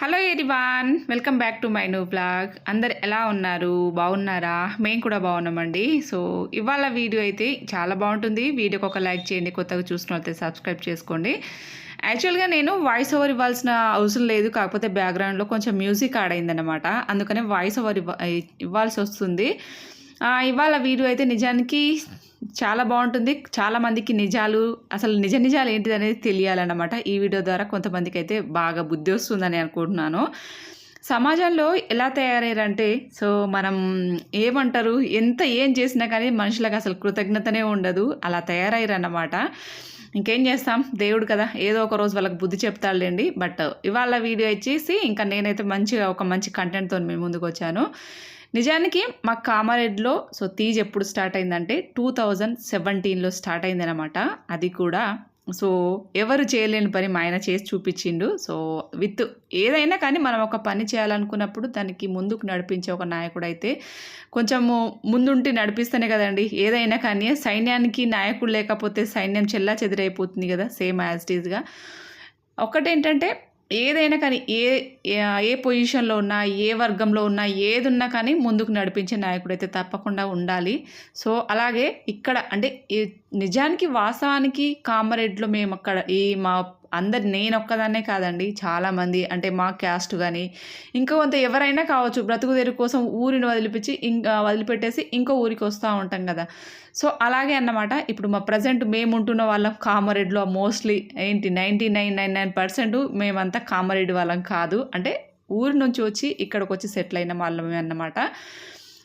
Hello everyone welcome back to my new blog అందరు ఎలా ఉన్నారు? బాగున్నారా? మేము కూడా బాగున్నామండి. సో ఇవాళ వీడియో అయితే చాలా బాగుంటుంది. వీడియోకి ఒక లైక్ చేయండి. కొత్తగా చూసిన అయితే సబ్స్క్రైబ్ చేసుకోండి. యాక్చువల్గా నేను వాయిస్ ఓవర్ ఇవ్వాల్సిన అవసరం లేదు. కాకపోతే బ్యాక్గ్రౌండ్లో కొంచెం మ్యూజిక్ ఆడైందనమాట అందుకనే వాయిస్ ఓవర్ ఇవ్వ ఇవ్వాల్సి వస్తుంది. ఇవాళ వీడియో అయితే నిజానికి చాలా బాగుంటుంది. చాలామందికి నిజాలు అసలు నిజ నిజాలు ఏంటిది అనేది తెలియాలన్నమాట. ఈ వీడియో ద్వారా కొంతమందికి అయితే బాగా బుద్ధి వస్తుందని అనుకుంటున్నాను. సమాజంలో ఎలా తయారయ్యారంటే సో మనం ఏమంటారు ఎంత ఏం చేసినా కానీ మనుషులకు అసలు కృతజ్ఞతనే ఉండదు. అలా తయారయ్యారన్నమాట. ఇంకేం చేస్తాం? దేవుడు కదా ఏదో ఒక రోజు వాళ్ళకి బుద్ధి చెప్తాడులేండి. బట్ ఇవాళ వీడియో ఇచ్చేసి ఇంకా నేనైతే మంచిగా ఒక మంచి కంటెంట్తో మేము ముందుకు వచ్చాను. నిజానికి మా కామారెడ్డిలో సో తీజ్ ఎప్పుడు స్టార్ట్ అయిందంటే టూ థౌజండ్ సెవెంటీన్లో స్టార్ట్ అయిందనమాట అది కూడా సో ఎవరు చేయలేని పని మా ఆయన చేసి చూపించిండు. సో విత్ ఏదైనా కానీ మనం ఒక పని చేయాలనుకున్నప్పుడు దానికి ముందుకు నడిపించే ఒక నాయకుడు అయితే కొంచెము ముందుంటే నడిపిస్తేనే కదండి. ఏదైనా కానీ సైన్యానికి నాయకుడు లేకపోతే సైన్యం చెల్లా చెదిరైపోతుంది కదా సేమ్ యాజ్ టీజ్గా ఒకటేంటంటే ఏదైనా కానీ ఏ ఏ- పొజిషన్లో ఉన్నా ఏ వర్గంలో ఉన్నా ఏది ఉన్నా కానీ ముందుకు నడిపించే నాయకుడు అయితే తప్పకుండా ఉండాలి. సో అలాగే ఇక్కడ అంటే నిజానికి వాస్తవానికి కామారెడ్డిలో మేము అక్కడ ఈ మా అందరు నేను ఒక్కదాన్నే కాదండి. చాలామంది అంటే మా క్యాస్ట్ కానీ ఇంకా కొంత ఎవరైనా కావచ్చు బ్రతుకు తెరుగు కోసం ఊరిని వదిలిపించి ఇంకా వదిలిపెట్టేసి ఇంకో ఊరికి వస్తూ ఉంటాం కదా. సో అలాగే అన్నమాట. ఇప్పుడు మా ప్రజెంట్ మేము ఉంటున్న వాళ్ళం కామారెడ్డిలో మోస్ట్లీ ఏంటి ninety nine nine nine percent మేమంతా కామారెడ్డి వాళ్ళం కాదు. అంటే ఊరి నుంచి వచ్చి ఇక్కడికి వచ్చి సెటిల్ అయిన వాళ్ళమే అన్నమాట.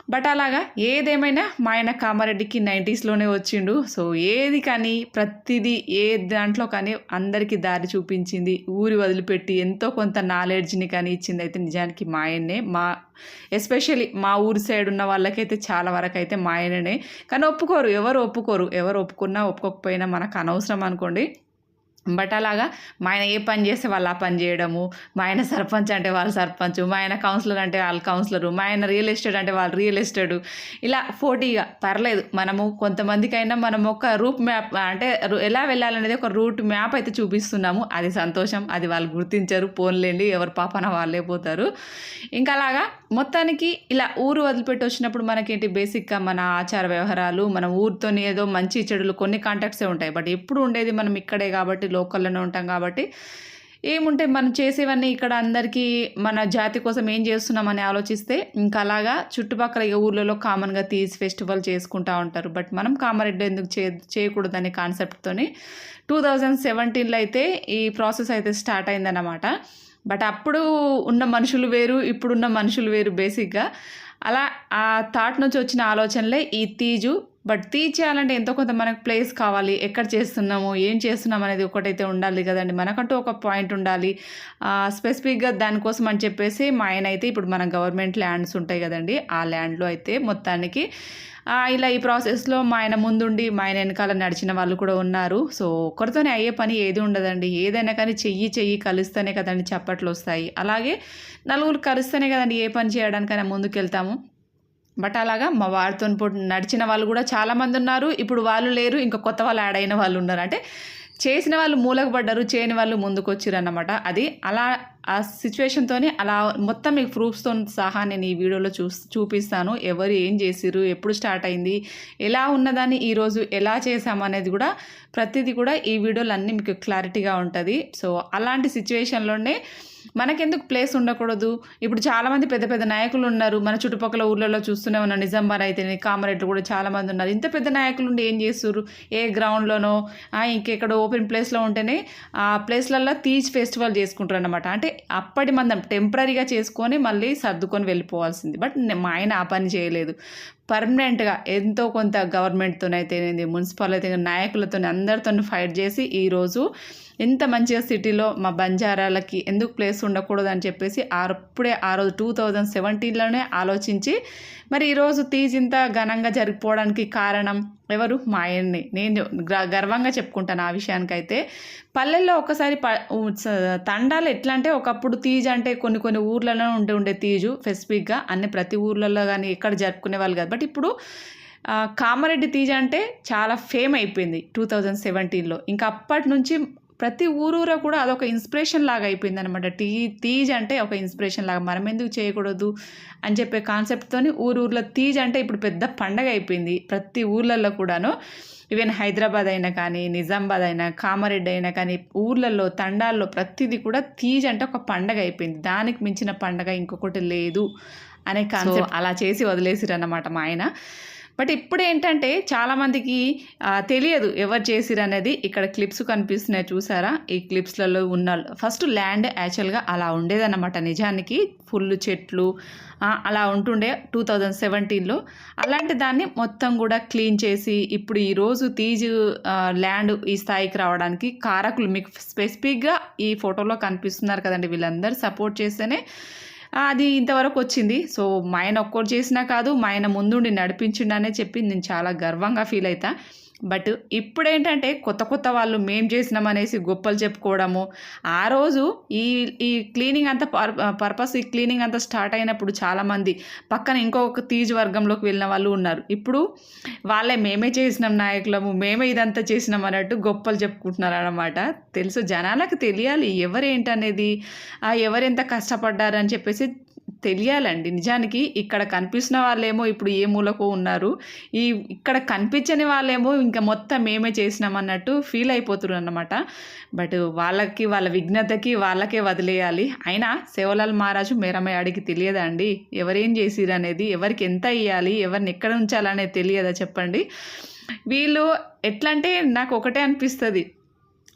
బట్ అలాగా ఏదేమైనా మా ఆయన కామారెడ్డికి నైంటీస్లోనే వచ్చిండు. సో ఏది కానీ ప్రతిదీ ఏ దాంట్లో కానీ అందరికీ దారి చూపించింది. ఊరి వదిలిపెట్టి ఎంతో కొంత నాలెడ్జ్ని కానీ ఇచ్చింది అయితే నిజానికి మా ఆయన్నే. మా ఎస్పెషల్లీ మా ఊరి సైడ్ ఉన్న వాళ్ళకైతే చాలా వరకు అయితే మా ఆయననే. కానీ ఒప్పుకోరు ఎవరు ఒప్పుకోరు ఎవరు ఒప్పుకున్నా ఒప్పుకోకపోయినా మనకు అనవసరం అనుకోండి. బట్ అలాగా మా ఆయన ఏ పని చేస్తే వాళ్ళు ఆ పని చేయడము మా ఆయన సర్పంచ్ అంటే వాళ్ళు సర్పంచ్ మా ఆయన కౌన్సిలర్ అంటే వాళ్ళు కౌన్సిలరు మా ఆయన రియల్ ఎస్టేట్ అంటే వాళ్ళు రియల్ ఎస్టేట్. ఇలా పోటీగా పర్లేదు మనము కొంతమందికైనా మనం ఒక రూట్ మ్యాప్ అంటే ఎలా వెళ్ళాలనేది ఒక రూట్ మ్యాప్ అయితే చూపిస్తున్నాము. అది సంతోషం అది వాళ్ళు గుర్తించరు పోన్లేండి ఎవరి పాపన వాళ్ళే పోతారు. ఇంకా అలాగా మొత్తానికి ఇలా ఊరు వదిలిపెట్టి వచ్చినప్పుడు మనకేంటి బేసిక్గా మన ఆచార వ్యవహారాలు మన ఊరితోని ఏదో మంచి చెడులు కొన్ని కాంటాక్ట్సే ఉంటాయి. బట్ ఎప్పుడు ఉండేది మనం ఇక్కడే కాబట్టి లోకల్లోనే ఉంటాం కాబట్టి ఏముంటే మనం చేసేవన్నీ ఇక్కడ అందరికీ మన జాతి కోసం ఏం చేస్తున్నామని ఆలోచిస్తే ఇంకా అలాగా చుట్టుపక్కల ఇక ఊర్లలో కామన్గా తీసి ఫెస్టివల్ చేసుకుంటూ ఉంటారు. బట్ మనం కామారెడ్డి ఎందుకు చే చేయకూడదనే కాన్సెప్ట్తోని టూ థౌజండ్ సెవెంటీన్లో అయితే ఈ ప్రాసెస్ అయితే స్టార్ట్ అయిందన్నమాట. బట్ అప్పుడు ఉన్న మనుషులు వేరు ఇప్పుడున్న మనుషులు వేరు బేసిక్గా. అలా ఆ థాట్ నుంచి వచ్చిన ఆలోచనలే ఈ తీజు బట్ తీర్చేయాలంటే ఎంతో కొంత మనకు ప్లేస్ కావాలి. ఎక్కడ చేస్తున్నాము? ఏం చేస్తున్నాం అనేది ఒకటైతే ఉండాలి కదండి. మనకంటూ ఒక పాయింట్ ఉండాలి. స్పెసిఫిక్గా దానికోసం అని చెప్పేసి మా ఆయన అయితే ఇప్పుడు మన గవర్నమెంట్ ల్యాండ్స్ ఉంటాయి కదండి. ఆ ల్యాండ్లో అయితే మొత్తానికి ఇలా ఈ ప్రాసెస్లో మా ఆయన ముందుండి మా ఆయన వెనకాల నడిచిన వాళ్ళు కూడా ఉన్నారు. సో ఒకరితోనే అయ్యే పని ఏది ఉండదండి. ఏదైనా కానీ చెయ్యి చెయ్యి కలిస్తేనే కదండి చప్పట్లు వస్తాయి. అలాగే నలుగురు కలిస్తేనే కదండి ఏ పని చేయడానికైనా ముందుకెళ్తాము. బట్ అలాగా మా వారితో నడిచిన వాళ్ళు కూడా చాలామంది ఉన్నారు. ఇప్పుడు వాళ్ళు లేరు ఇంకా కొత్త వాళ్ళు యాడ్ అయిన వాళ్ళు ఉన్నారు. అంటే చేసిన వాళ్ళు మూలకు పడ్డారు చేయని వాళ్ళు ముందుకు వచ్చారు అన్నమాట అది అలా ఆ సిచ్యువేషన్తోనే అలా మొత్తం మీకు ప్రూఫ్స్తో సహా నేను ఈ వీడియోలో చూ చూపిస్తాను. ఎవరు ఏం చేసిరు ఎప్పుడు స్టార్ట్ అయింది ఎలా ఉన్నదాన్ని ఈరోజు ఎలా చేసాము అనేది కూడా ప్రతిదీ కూడా ఈ వీడియోలు అన్నీ మీకు క్లారిటీగా ఉంటుంది. సో అలాంటి సిచ్యువేషన్లోనే మనకెందుకు ప్లేస్ ఉండకూడదు? ఇప్పుడు చాలామంది పెద్ద పెద్ద నాయకులు ఉన్నారు. మన చుట్టుపక్కల ఊర్లలో చూస్తూనే ఉన్నాం. నిజామాబాద్ అయితే కామారెడ్డి కూడా చాలామంది ఉన్నారు. ఇంత పెద్ద నాయకులు ఉండి ఏం చేస్తారు ఏ గ్రౌండ్లోనో ఇంకెక్కడ ఓపెన్ ప్లేస్లో ఉంటేనే ఆ ప్లేస్లలో తీజ్ ఫెస్టివల్ చేసుకుంటారు అనమాట అంటే అప్పటి మందం టెంపరీగా చేసుకొని మళ్ళీ సర్దుకొని వెళ్ళిపోవాల్సింది. బట్ మా ఆయన ఆ పని చేయలేదు. పర్మనెంట్గా ఎంతో కొంత గవర్నమెంట్తోనైతేనేది మున్సిపల్ అయితే నాయకులతో అందరితో ఫైట్ చేసి ఈరోజు ఎంత మంచిగా సిటీలో మా బంజారాలకి ఎందుకు ప్లేస్ ఉండకూడదు అని చెప్పేసి అప్పుడే ఆ రోజు టూ థౌజండ్ సెవెంటీన్లోనే ఆలోచించి మరి ఈరోజు తీజ్ ఇంత ఘనంగా జరిగిపోవడానికి కారణం ఎవరు? మా ఆయన్ని. నేను గ- గర్వంగా చెప్పుకుంటాను ఆ విషయానికైతే. పల్లెల్లో ఒకసారి ప స- తండాలు ఎట్లా అంటే ఒకప్పుడు తీజ్ అంటే కొన్ని కొన్ని ఊర్లలో ఉండే ఉండే తీజు స్పెసిఫిక్గా అన్ని ప్రతి ఊర్లలో కానీ ఎక్కడ జరుపుకునే వాళ్ళు కాదు. బట్ ఇప్పుడు కామారెడ్డి తీజ అంటే చాలా ఫేమ్ అయిపోయింది టూ థౌజండ్ సెవెంటీన్లో ఇంకా అప్పటి నుంచి ప్రతి ఊరూరా కూడా అదొక ఇన్స్పిరేషన్ లాగా అయిపోయింది అనమాట టీ తీజ్ అంటే ఒక ఇన్స్పిరేషన్ లాగా మనం ఎందుకు చేయకూడదు అని చెప్పే కాన్సెప్ట్తోని ఊరూర్లో తీజ్ అంటే ఇప్పుడు పెద్ద పండగ అయిపోయింది. ప్రతి ఊర్లలో కూడాను. ఈవెన్ హైదరాబాద్ అయినా కానీ నిజామాబాద్ అయినా కామారెడ్డి అయినా కానీ ఊర్లలో తండాల్లో ప్రతిదీ కూడా తీజ్ అంటే ఒక పండగ అయిపోయింది. దానికి మించిన పండగ ఇంకొకటి లేదు అనే కాన్సెప్ట్ అలా చేసి వదిలేసిరన్నమాట మా ఆయన. బట్ ఇప్పుడు ఏంటంటే చాలామందికి తెలియదు ఎవరు చేసిరు అనేది ఇక్కడ క్లిప్స్ కనిపిస్తున్నాయి చూసారా? ఈ క్లిప్స్లలో ఉన్న ఫస్ట్ ల్యాండ్ యాక్చువల్గా అలా ఉండేదన్నమాట నిజానికి. ఫుల్ చెట్లు అలా ఉంటుండే టూ థౌజండ్ సెవెంటీన్లో. అలాంటి దాన్ని మొత్తం కూడా క్లీన్ చేసి ఇప్పుడు ఈరోజు తీజు ల్యాండ్ ఈ స్థాయికి రావడానికి కారకులు మీకు స్పెసిఫిక్గా ఈ ఫోటోలో కనిపిస్తున్నారు కదండి వీళ్ళందరూ సపోర్ట్ చేస్తేనే అది ఇంతవరకు వచ్చింది. సో మా ఆయన ఒక్కరు చేసినా కాదు మా ఆయన ముందుండి నడిపించిండనే చెప్పి నేను చాలా గర్వంగా ఫీల్ అవుతా బట్ ఇప్పుడు ఏంటంటే కొత్త కొత్త వాళ్ళు మేం చేసినాం అనేసి గొప్పలు చెప్పుకోవడము. ఆ రోజు ఈ ఈ క్లీనింగ్ అంతా పర్ పర్పస్ ఈ క్లీనింగ్ అంతా స్టార్ట్ అయినప్పుడు చాలామంది పక్కన ఇంకొక తీజ్ వర్గంలోకి వెళ్ళిన వాళ్ళు ఉన్నారు. ఇప్పుడు వాళ్ళే మేమే చేసినాం నాయకులము మేమే ఇదంతా చేసినాం అన్నట్టు గొప్పలు చెప్పుకుంటున్నారు అనమాట తెలుసు జనాలకు తెలియాలి ఎవరేంటనేది ఎవరెంత కష్టపడ్డారని చెప్పేసి తెలియాలండి. నిజానికి ఇక్కడ కనిపిస్తున్న వాళ్ళేమో ఇప్పుడు ఏ మూలకు ఉన్నారు. ఈ ఇక్కడ కనిపించని వాళ్ళేమో ఇంకా మొత్తం మేమే చేసినాం అన్నట్టు ఫీల్ అయిపోతున్నారు అన్నమాట బట్ వాళ్ళకి వాళ్ళ విఘ్నతకి వాళ్ళకే వదిలేయాలి. అయినా సేవలాల్ మహారాజు మేరమయ్యాడికి తెలియదా అండి? ఎవరేం చేసిరు అనేది ఎవరికి ఎంత ఇవ్వాలి ఎవరిని ఎక్కడ ఉంచాలనేది తెలియదా చెప్పండి? వీళ్ళు ఎట్లా అంటే నాకు ఒకటే అనిపిస్తుంది.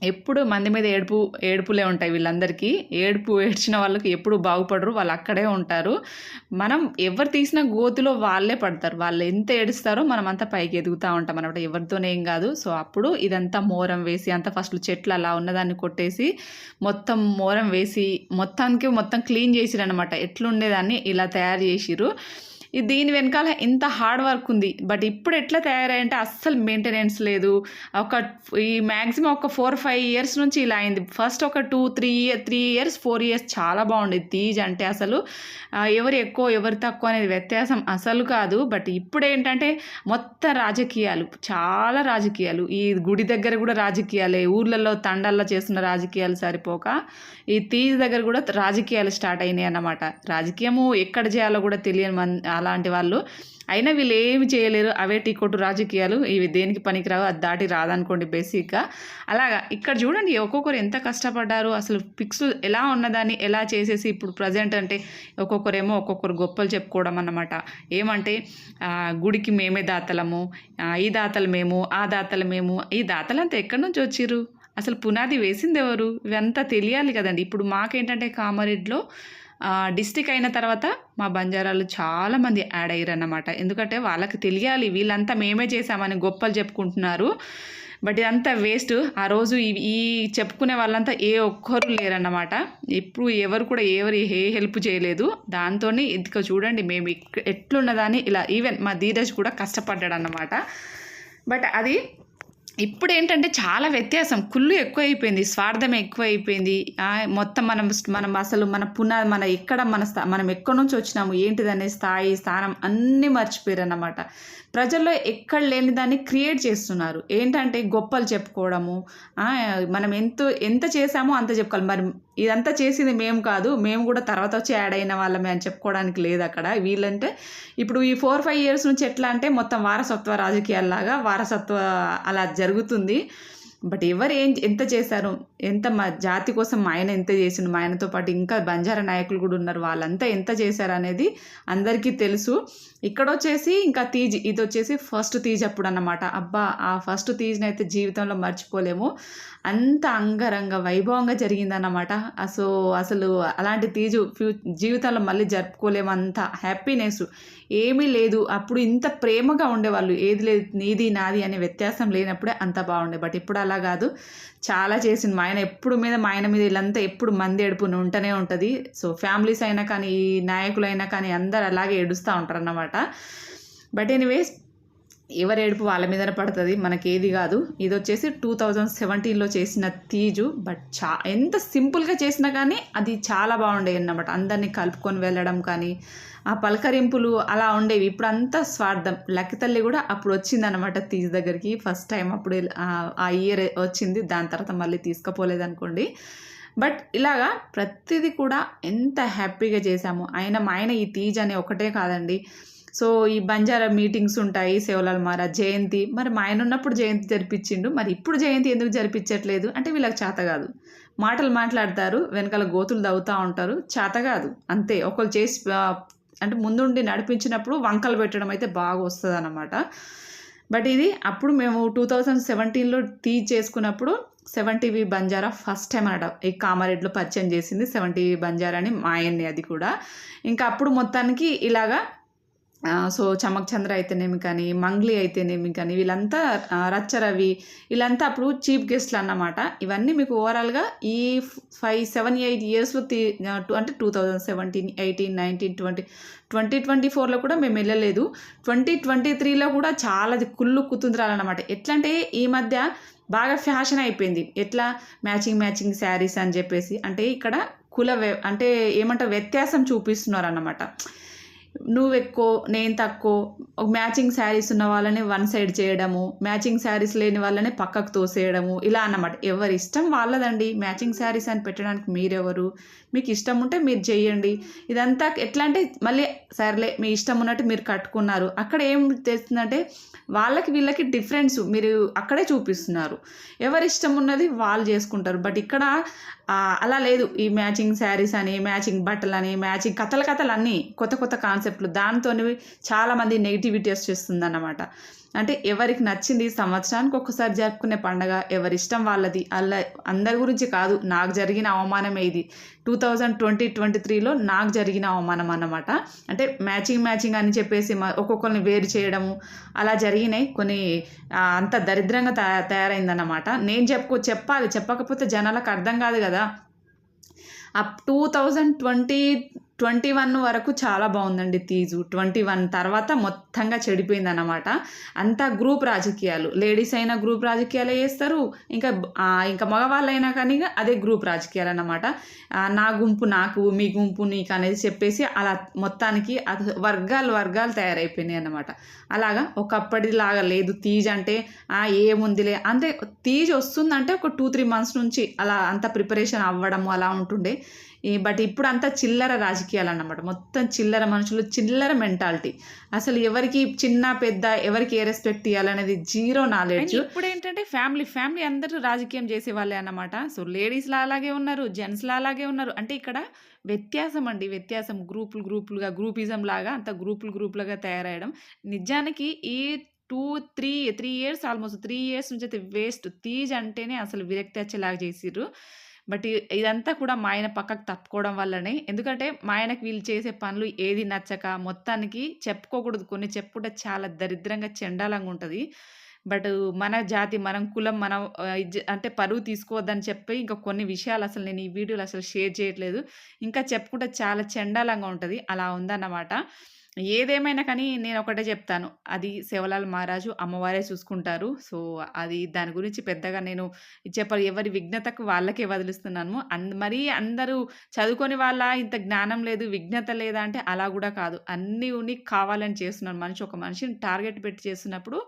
ఎప్పుడు మంది మీద ఏడుపు ఏడుపులే ఉంటాయి వీళ్ళందరికీ. ఏడుపు ఏడ్చిన వాళ్ళకి ఎప్పుడు బాగుపడరు వాళ్ళు అక్కడే ఉంటారు. మనం ఎవరు తీసిన గోతిలో వాళ్ళే పడతారు. వాళ్ళు ఎంత ఏడుస్తారో మనం అంతా పైకి ఎదుగుతూ ఉంటాం అనమాట ఎవరితోనే ఏం కాదు. సో అప్పుడు ఇదంతా మోరం వేసి అంతా ఫస్ట్ చెట్లు అలా ఉన్నదాన్ని కొట్టేసి మొత్తం మోరం వేసి మొత్తానికి మొత్తం క్లీన్ చేసిరనమాట ఎట్లుండేదాన్ని ఇలా తయారు చేసిరు దీని వెనకాల ఇంత హార్డ్ వర్క్ ఉంది. బట్ ఇప్పుడు ఎట్లా తయారంటే అస్సలు మెయింటెనెన్స్ లేదు. ఒక ఈ మ్యాక్సిమం ఒక ఫోర్ ఫైవ్ ఇయర్స్ నుంచి ఇలా అయింది. ఫస్ట్ ఒక two three year three years four years చాలా బాగుండేది తీజ్ అంటే అసలు. ఎవరు ఎక్కువ ఎవరు తక్కువ అనేది వ్యత్యాసం అసలు కాదు. బట్ ఇప్పుడు ఏంటంటే మొత్తం రాజకీయాలు చాలా రాజకీయాలు. ఈ గుడి దగ్గర కూడా రాజకీయాలే ఊర్లలో తండాల్లో చేస్తున్న రాజకీయాలు సరిపోక ఈ తీజ్ దగ్గర కూడా రాజకీయాలు స్టార్ట్ అయినాయి అన్నమాట. రాజకీయము ఎక్కడ చేయాలో కూడా తెలియని మన్ అలాంటి వాళ్ళు. అయినా వీళ్ళు ఏమి చేయలేరు. అవే టీకొట్టు రాజకీయాలు. ఇవి దేనికి పనికిరావు? అది దాటి రాదనుకోండి బేసిక్గా. అలాగా ఇక్కడ చూడండి ఒక్కొక్కరు ఎంత కష్టపడ్డారు. అసలు పిక్స్ ఎలా ఉన్నదాన్ని ఎలా చేసేసి ఇప్పుడు ప్రజెంట్ అంటే ఒక్కొక్కరేమో ఒక్కొక్కరు గొప్పలు చెప్పుకోవడం అన్నమాట. ఏమంటే గుడికి మేమే దాతలము ఈ దాతలు మేము ఆ దాతలు మేము. ఈ దాతలంతా ఎక్కడి నుంచి వచ్చిర్రు? అసలు పునాది వేసింది ఎవరు? ఇవంతా తెలియాలి కదండి. ఇప్పుడు మాకేంటంటే కామారెడ్డిలో డిస్టిక్ అయిన తర్వాత మా బంజారాలు చాలామంది యాడ్ అయ్యారు అన్నమాట ఎందుకంటే వాళ్ళకి తెలియాలి వీళ్ళంతా మేమే చేసామని గొప్పలు చెప్పుకుంటున్నారు. బట్ ఇదంతా వేస్ట్. ఆ రోజు ఈ- చెప్పుకునే వాళ్ళంతా ఏ ఒక్కరు లేరన్నమాట. ఇప్పుడు ఎవరు కూడా ఎవరు ఏ హెల్ప్ చేయలేదు. దాంతో ఇదిక చూడండి మేము ఇక్- ఎట్లున్నదాన్ని ఇలా ఈవెన్ మా ధీరజ్ కూడా కష్టపడ్డాడు అన్నమాట బట్ అది ఇప్పుడు ఏంటంటే చాలా వ్యత్యాసం. కుళ్ళు ఎక్కువ అయిపోయింది స్వార్థం ఎక్కువ అయిపోయింది మొత్తం మనం మనం అసలు మన పునాది మన ఎక్కడ మన స్థా మనం ఎక్కడి నుంచి వచ్చినాము ఏంటిదనే స్థాయి స్థానం అన్నీ మర్చిపోయారు అన్నమాట ప్రజల్లో ఎక్కడ లేని దాన్ని క్రియేట్ చేస్తున్నారు. ఏంటంటే గొప్పలు చెప్పుకోవడము మనం ఎంత ఎంత చేసామో అంత చెప్పుకోవాలి. మరి ఇదంతా చేసింది మేము కాదు మేము కూడా తర్వాత వచ్చి యాడ్ అయిన వాళ్ళమే అని చెప్పుకోవడానికి లేదు అక్కడ. వీళ్ళంటే ఇప్పుడు ఈ ఫోర్ ఫైవ్ ఇయర్స్ నుంచి ఎట్లా అంటే మొత్తం వారసత్వ రాజకీయాల్లాగా వారసత్వ అలా జరుగుతుంది. బట్ ఎవరు ఏం ఎంత చేశారు ఎంత మా జాతి కోసం మా ఆయన ఎంత చేసిండు మా ఆయనతో పాటు ఇంకా బంజారా నాయకులు కూడా ఉన్నారు. వాళ్ళంతా ఎంత చేశారు అనేది అందరికీ తెలుసు. ఇక్కడ వచ్చేసి ఇంకా తీజ్ ఇది వచ్చేసి ఫస్ట్ తీజ్ అప్పుడు అన్నమాట అబ్బా ఆ ఫస్ట్ తీజ్ని అయితే జీవితంలో మర్చిపోలేము. అంత అంగరంగ వైభవంగా జరిగిందన్నమాట. సో అసలు అలాంటి తీజు ఫ్యూ జీవితంలో మళ్ళీ జరుపుకోలేము అంత హ్యాపీనెస్ ఏమీ లేదు. అప్పుడు ఇంత ప్రేమగా ఉండేవాళ్ళు. ఏది లేదు నీది నాది అనే వ్యత్యాసం లేనప్పుడే అంత బాగుండే. బట్ ఇప్పుడు అలా కాదు. చాలా చేసింది. మా ఆయన ఎప్పుడు మీద మా ఆయన మీద వీళ్ళంతా ఎప్పుడు మంది ఏడుపుని ఉంటూనే ఉంటుంది. సో ఫ్యామిలీస్ అయినా కానీ ఈ నాయకులైనా కానీ అందరు అలాగే ఏడుస్తూ ఉంటారు అన్నమాట బట్ ఎనీవేస్ ఎవరి ఏడుపు వాళ్ళ మీదనే పడుతుంది? మనకి ఏది కాదు. ఇది వచ్చేసి టూ థౌజండ్ సెవెంటీన్లో చేసిన తీజు. బట్ చా ఎంత సింపుల్గా చేసినా కానీ అది చాలా బాగుండేది అన్నమాట. అందరినీ కలుపుకొని వెళ్ళడం కానీ ఆ పలకరింపులు అలా ఉండేవి. ఇప్పుడు అంతా స్వార్థం. లక్కి తల్లి కూడా అప్పుడు వచ్చిందనమాట తీజ్ దగ్గరికి. ఫస్ట్ టైం అప్పుడు ఆ- ఇయర్ వచ్చింది. దాని తర్వాత మళ్ళీ తీసుకుపోలేదనుకోండి. బట్ ఇలాగా ప్రతిదీ కూడా ఎంత హ్యాపీగా చేశాము. ఆయన మా ఆయన ఈ తీజ్ అనే ఒకటే కాదండి. సో ఈ బంజారా మీటింగ్స్ ఉంటాయి సేవలాల్ మహారాజ్ జయంతి. మరి మా ఆయన ఉన్నప్పుడు జయంతి జరిపించిండు. మరి ఇప్పుడు జయంతి ఎందుకు జరిపించట్లేదు? అంటే వీళ్ళకి చేత కాదు. మాటలు మాట్లాడతారు వెనకాల గోతులు తవ్వుతూ ఉంటారు. చేత కాదు. అంతే. ఒకళ్ళు చేసి అంటే ముందుండి నడిపించినప్పుడు వంకలు పెట్టడం అయితే బాగా వస్తుంది అన్నమాట బట్ ఇది అప్పుడు మేము టూ థౌజండ్ సెవెంటీన్లో టీ చేసుకున్నప్పుడు సెవెంటీవి బంజారా ఫస్ట్ టైం అనమాట ఈ కామారెడ్లో పరిచయం చేసింది సెవెన్ బంజారా అని మా ఆయన్ని అది కూడా. ఇంకా అప్పుడు మొత్తానికి ఇలాగా సో చమక్ చంద్ర అయితేనేమి కానీ మంగ్లీ అయితేనేమి కానీ వీళ్ళంతా రచ్చరవి రచ్చ రవి వీళ్ళంతా అప్పుడు చీఫ్ గెస్ట్లు అన్నమాట. ఇవన్నీ మీకు ఓవరాల్గా ఈ ఫైవ్ సెవెన్ ఎయిట్ ఇయర్స్లో తీ టూ- అంటే two thousand seventeen eighteen nineteen twenty twenty twenty ఫోర్లో కూడా మేము వెళ్ళలేదు. ట్వంటీ ట్వంటీ త్రీలో కూడా చాలా కుళ్ళు కుతుంద్రాలన్నమాట. ఎట్లా అంటే ఈ మధ్య బాగా ఫ్యాషన్ అయిపోయింది. ఎట్లా? మ్యాచింగ్ మ్యాచింగ్ శారీస్ అని చెప్పేసి. అంటే ఇక్కడ కుల వ్య- అంటే ఏమంటారు? వ్యత్యాసం చూపిస్తున్నారు అన్నమాట నువ్వు ఎక్కువ నేను తక్కువ ఒక మ్యాచింగ్ శారీస్ ఉన్న వాళ్ళని వన్ సైడ్ చేయడము మ్యాచింగ్ శారీస్ లేని వాళ్ళని పక్కకు తోసేయడము ఇలా అన్నమాట. ఎవరి ఇష్టం వాళ్ళదండి. మ్యాచింగ్ శారీస్ అని పెట్టడానికి మీరెవరు? మీకు ఇష్టం ఉంటే మీరు చేయండి ఇదంతా ఎట్లా అంటే మళ్ళీ సర్లే మీ ఇష్టం ఉన్నట్టు మీరు కట్టుకున్నారు. అక్కడ ఏం తెస్తుందంటే వాళ్ళకి వీళ్ళకి డిఫరెన్స్. మీరు అక్కడే చూపిస్తున్నారు. ఎవరి ఇష్టం ఉన్నది వాళ్ళు చేసుకుంటారు. బట్ ఇక్కడ అలా లేదు. ఈ మ్యాచింగ్ శారీస్ అని మ్యాచింగ్ బట్టలు అని మ్యాచింగ్ కథల కథలు అన్నీ కొత్త కొత్త కాన్సెప్ట్లు. దాంతో చాలామంది నెగిటివిటీ వచ్చేస్తుంది అన్నమాట అంటే ఎవరికి నచ్చింది సంవత్సరానికి ఒక్కసారి జరుపుకునే పండగ ఎవరిష్టం వాళ్ళది? అలా అందరి గురించి కాదు నాకు జరిగిన అవమానమే ఇది. టూ థౌజండ్ ట్వంటీ ట్వంటీ త్రీలో నాకు జరిగిన అవమానం అన్నమాట. అంటే మ్యాచింగ్ మ్యాచింగ్ అని చెప్పేసి మ- ఒక్కొక్కరిని వేరు చేయడము అలా జరిగినాయి. కొన్ని అంత దరిద్రంగా తయా తయారైందన్నమాట. నేను చెప్పుకో చెప్పాలి. చెప్పకపోతే జనాలకు అర్థం కాదు కదా. Up to thousand twenty twenty one వరకు చాలా బాగుందండి తీజు. ట్వంటీ వన్ తర్వాత మొత్తంగా చెడిపోయింది అనమాట అంతా గ్రూప్ రాజకీయాలు. లేడీస్ అయినా గ్రూప్ రాజకీయాలే చేస్తారు. ఇంకా ఇంకా మగవాళ్ళైనా కానీ అదే గ్రూప్ రాజకీయాలు అన్నమాట నా గుంపు నాకు మీ గుంపు నీకు అనేది చెప్పేసి అలా మొత్తానికి వర్గాలు వర్గాలు తయారైపోయినాయి అన్నమాట. అలాగా ఒకప్పటిలాగా లేదు. తీజ్ అంటే ఏముందిలే. అంటే తీజ్ వస్తుందంటే ఒక టూ త్రీ మంత్స్ నుంచి అలా అంత ప్రిపరేషన్ అవ్వడము అలా ఉంటుండే. ఈ బట్ ఇప్పుడు అంతా చిల్లర రాజకీయ అన్నమాట మొత్తం చిల్లర మనుషులు చిల్లర మెంటాలిటీ. అసలు ఎవరికి చిన్న పెద్ద ఎవరికి ఏ రెస్పెక్ట్ ఇవ్వాలనేది జీరో నాలెడ్జ్. ఇప్పుడు ఏంటంటే ఫ్యామిలీ ఫ్యామిలీ అందరూ రాజకీయం చేసే వాళ్ళే అన్నమాట. సో లేడీస్లా అలాగే ఉన్నారు జెంట్స్లా అలాగే ఉన్నారు. అంటే ఇక్కడ వ్యత్యాసం అండి వ్యత్యాసం. గ్రూపులు గ్రూపులుగా గ్రూపిజం లాగా అంత గ్రూపులు గ్రూపులుగా తయారయ్యడం. నిజానికి ఈ two three three years almost three years నుంచి అయితే వేస్ట్. తీజ్ అంటేనే అసలు విరక్తి వచ్చేలాగా చేసిర్రు. బట్ ఇదంతా కూడా మా ఆయన పక్కకు తప్పుకోవడం వల్లనే. ఎందుకంటే మా ఆయనకు వీళ్ళు చేసే పనులు ఏది నచ్చక మొత్తానికి చెప్పుకోకూడదు. కొన్ని చెప్పుకుంటే చాలా దరిద్రంగా చెండాలంగా ఉంటుంది. బట్ మన జాతి మనం కులం మనం అంటే పరువు తీసుకోవద్దని చెప్పి ఇంకా కొన్ని విషయాలు అసలు నేను ఈ వీడియోలు అసలు షేర్ చేయట్లేదు. ఇంకా చెప్పుకుంటే చాలా చెండాలంగా ఉంటుంది. అలా ఉందన్నమాట. ఏదేమైనా కానీ నేను ఒకటే చెప్తాను. అది శివలాల్ మహారాజు అమ్మవారే చూసుకుంటారు. సో అది దాని గురించి పెద్దగా నేను చెప్పాలి ఎవరి విఘ్నతకు వాళ్ళకే వదిలిస్తున్నాను. అంద మరీ అందరూ చదువుకొని వాళ్ళ ఇంత జ్ఞానం లేదు విఘ్నత లేదా అంటే అలా కూడా కాదు. అన్నీ ఉని కావాలని చేస్తున్నాను మనిషి. ఒక మనిషిని టార్గెట్ పెట్టి చేస్తున్నప్పుడు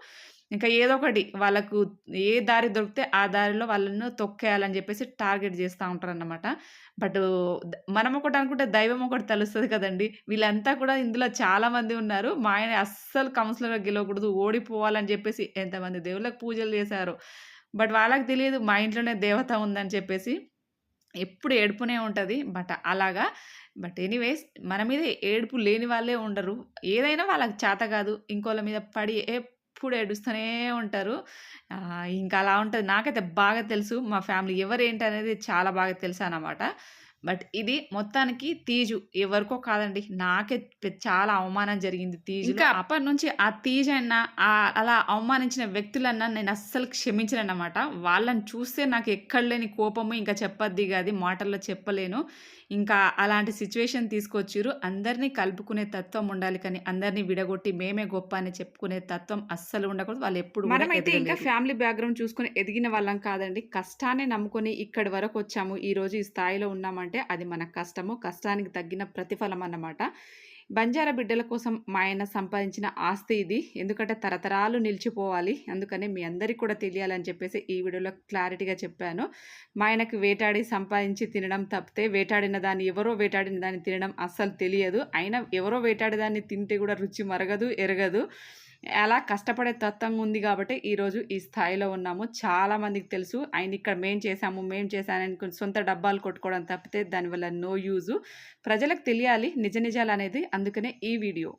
ఇంకా ఏదో ఒకటి వాళ్ళకు ఏ దారి దొరికితే ఆ దారిలో వాళ్ళను తొక్కేయాలని చెప్పేసి టార్గెట్ చేస్తూ ఉంటారు అనమాట బట్ మనం ఒకటి అనుకుంటే దైవం ఒకటి తెలుస్తుంది కదండి. వీళ్ళంతా కూడా ఇందులో చాలామంది ఉన్నారు. మా ఆయన అస్సలు కౌన్సిలర్గా గెలవకూడదు ఓడిపోవాలని చెప్పేసి ఎంతమంది దేవుళ్ళకి పూజలు చేశారు. బట్ వాళ్ళకి తెలియదు మా ఇంట్లోనే దేవత ఉందని చెప్పేసి. ఎప్పుడు ఏడుపునే ఉంటుంది. బట్ అలాగా. బట్ ఎనీవేస్ మన మీద ఏడుపు లేని వాళ్ళే ఉండరు. ఏదైనా వాళ్ళకి చేత కాదు. ఇంకోళ్ళ మీద పడి ఎప్పుడు ఏడుస్తూనే ఉంటారు. ఇంకా అలా ఉంటుంది. నాకైతే బాగా తెలుసు. మా ఫ్యామిలీ ఎవరు ఏంటి అనేది చాలా బాగా తెలుసు అన్నమాట బట్ ఇది మొత్తానికి తీజు. ఎవరికో కాదండి. నాకే చాలా అవమానం జరిగింది తీజు ఇంకా అప్పటి నుంచి ఆ తీజ్ అన్న ఆ అలా అవమానించిన వ్యక్తులన్నా నేను అస్సలు క్షమించలేనమాట. వాళ్ళని చూస్తే నాకు ఎక్కడ లేని కోపము ఇంకా చెప్పద్ది కాదు మాటల్లో చెప్పలేను. ఇంకా అలాంటి సిచ్యువేషన్ తీసుకొచ్చిర్రు. అందరినీ కలుపుకునే తత్వం ఉండాలి కానీ అందరినీ విడగొట్టి మేమే గొప్ప అని చెప్పుకునే తత్వం అస్సలు ఉండకూడదు. వాళ్ళు ఎప్పుడు మనమైతే ఇంకా. ఫ్యామిలీ బ్యాక్గ్రౌండ్ చూసుకొని ఎదిగిన వాళ్ళం కాదండి. కష్టాన్ని నమ్ముకొని ఇక్కడి వరకు వచ్చాము. ఈ రోజు ఈ స్థాయిలో ఉన్నామంటే అది మన కష్టము. కష్టానికి తగ్గిన ప్రతిఫలం అన్నమాట. బంజారా బిడ్డల కోసం మా ఆయన సంపాదించిన ఆస్తి ఇది. ఎందుకంటే తరతరాలు నిలిచిపోవాలి. అందుకని మీ అందరికీ కూడా తెలియాలని చెప్పేసి ఈ వీడియోలో క్లారిటీగా చెప్పాను. మా ఆయనకు వేటాడి సంపాదించి తినడం తప్పితే వేటాడిన దాన్ని ఎవరో వేటాడిన దాన్ని తినడం అస్సలు తెలియదు. అయినా ఎవరో వేటాడి దాన్ని తింటే కూడా రుచి మరగదు ఎరగదు. అలా కష్టపడే తత్వంగా ఉంది కాబట్టి ఈరోజు ఈ స్థాయిలో ఉన్నాము. చాలా మందికి తెలుసు. ఆయన ఇక్కడ మేం చేశాము మేం చేశానని కొన్ని సొంత డబ్బాలు కొట్టుకోవడం తప్పితే దానివల్ల నో యూజు. ప్రజలకు తెలియాలి నిజ నిజాలు అనేది. అందుకనే ఈ వీడియో.